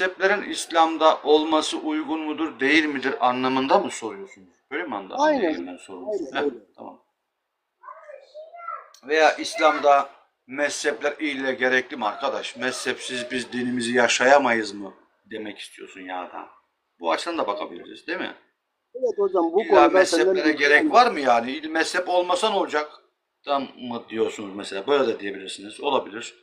mezheplerin İslam'da olması uygun mudur, değil midir anlamında mı soruyorsunuz? Böyle mi anladım? Aynen. Ben? Aynen, Heh, öyle. tamam. Veya İslam'da mezhepler ile gerekli mi arkadaş? Mezhepsiz biz dinimizi yaşayamayız mı? Demek istiyorsun ya da. Bu açıdan da bakabiliriz değil mi? Evet hocam bu İlla mezheplere gerek var mı yani? Mezhep olmasa ne olacak? Tam mı diyorsunuz mesela? Böyle de diyebilirsiniz. Olabilir.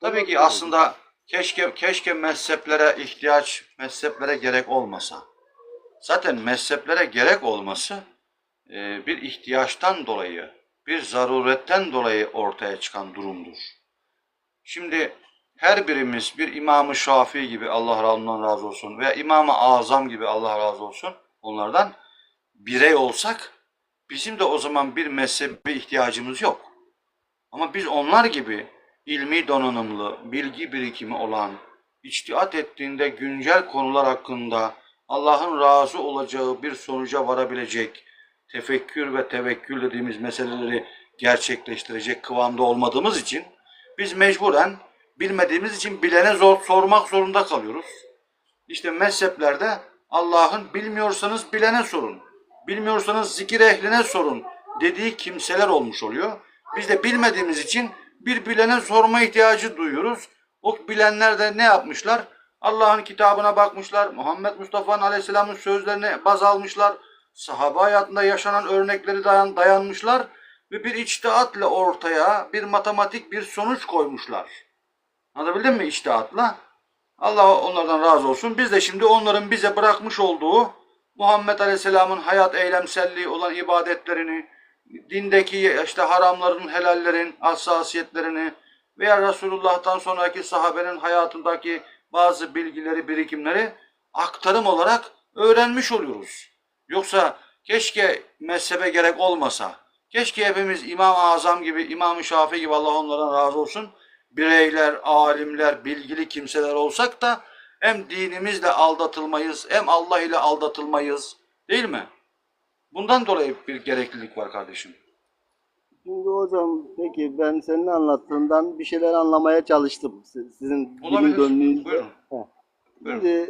Tabii ki aslında keşke keşke mezheplere ihtiyaç, mezheplere gerek olmasa. Zaten mezheplere gerek olması e, bir ihtiyaçtan dolayı, bir zaruretten dolayı ortaya çıkan durumdur. Şimdi her birimiz bir İmam-ı Şafii gibi Allah ondan razı olsun veya İmam-ı Azam gibi Allah razı olsun onlardan birey olsak bizim de o zaman bir mezhebe ihtiyacımız yok. Ama biz onlar gibi ilmi donanımlı, bilgi birikimi olan, içtihat ettiğinde güncel konular hakkında Allah'ın razı olacağı bir sonuca varabilecek, tefekkür ve tevekkül dediğimiz meseleleri gerçekleştirecek kıvamda olmadığımız için biz mecburen bilmediğimiz için bilene zor sormak zorunda kalıyoruz. İşte mezheplerde Allah'ın bilmiyorsanız bilene sorun, bilmiyorsanız zikir ehline sorun dediği kimseler olmuş oluyor. Biz de bilmediğimiz için bir bilene sorma ihtiyacı duyuyoruz. O bilenler de ne yapmışlar? Allah'ın kitabına bakmışlar, Muhammed Mustafa'nın aleyhisselamın sözlerine baz almışlar, sahabe hayatında yaşanan örnekleri dayan, dayanmışlar ve bir içtihatla ortaya bir matematik bir sonuç koymuşlar. Anlatabildim mi içtihatla? Allah onlardan razı olsun. Biz de şimdi onların bize bırakmış olduğu Muhammed Aleyhisselam'ın hayat eylemselliği olan ibadetlerini, dindeki işte haramların, helallerin, hassasiyetlerini veya Resulullah'tan sonraki sahabenin hayatındaki bazı bilgileri, birikimleri aktarım olarak öğrenmiş oluyoruz. Yoksa keşke mezhebe gerek olmasa, keşke hepimiz İmam-ı Azam gibi, İmam-ı Şafii gibi Allah onlardan razı olsun, bireyler, alimler, bilgili kimseler olsak da hem dinimizle aldatılmayız, hem Allah ile aldatılmayız. Değil mi? Bundan dolayı bir gereklilik var kardeşim. Şimdi hocam peki ben senin anlattığından bir şeyler anlamaya çalıştım. Si- Sizin dilin döndüğünde. Buyurun. Heh. Buyurun. Şimdi